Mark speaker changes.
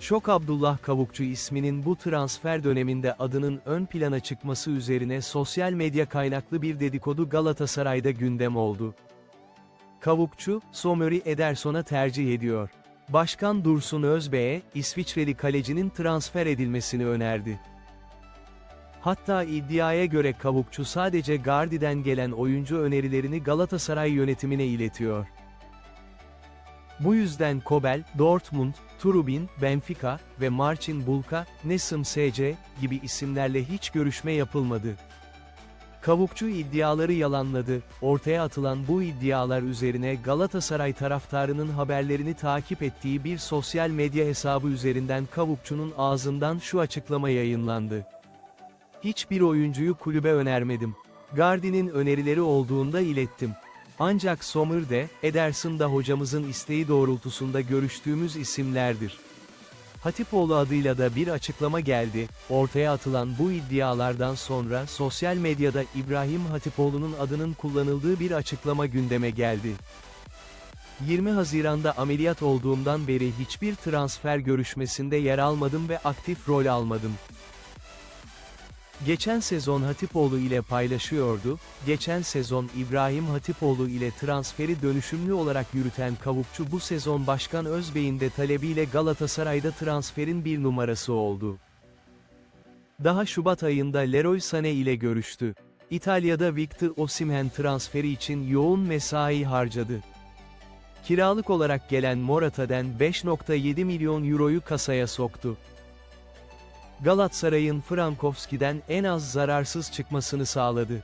Speaker 1: Şok Abdullah Kavukçu isminin bu transfer döneminde adının ön plana çıkması üzerine sosyal medya kaynaklı bir dedikodu Galatasaray'da gündem oldu. Kavukçu, Sommer'i Ederson'a tercih ediyor. Başkan Dursun Özbey'e, İsviçreli kalecinin transfer edilmesini önerdi. Hatta iddiaya göre Kavukçu sadece Gardi'den gelen oyuncu önerilerini Galatasaray yönetimine iletiyor. Bu yüzden Kobel, Dortmund, Trubin, Benfica ve Marcin Bulka, Nesim SC gibi isimlerle hiç görüşme yapılmadı. Kavukçu iddiaları yalanladı. Ortaya atılan bu iddialar üzerine Galatasaray taraftarının haberlerini takip ettiği bir sosyal medya hesabı üzerinden Kavukçu'nun ağzından şu açıklama yayınlandı. Hiçbir oyuncuyu kulübe önermedim. Gardi'nin önerileri olduğunda ilettim. Ancak Sommer de, Ederson da hocamızın isteği doğrultusunda görüştüğümüz isimlerdir. Hatipoğlu adıyla da bir açıklama geldi. Ortaya atılan bu iddialardan sonra sosyal medyada İbrahim Hatipoğlu'nun adının kullanıldığı bir açıklama gündeme geldi. 20 Haziran'da ameliyat olduğumdan beri hiçbir transfer görüşmesinde yer almadım ve aktif rol almadım. Geçen sezon Hatipoğlu ile paylaşıyordu, geçen sezon İbrahim Hatipoğlu ile transferi dönüşümlü olarak yürüten Kavukçu bu sezon Başkan Özbey'in de talebiyle Galatasaray'da transferin bir numarası oldu. Daha Şubat ayında Leroy Sané ile görüştü. İtalya'da Victor Osimhen transferi için yoğun mesai harcadı. Kiralık olarak gelen Morata'den 5.7 milyon euroyu kasaya soktu. Galatasaray'ın Frankowski'den en az zararsız çıkmasını sağladı.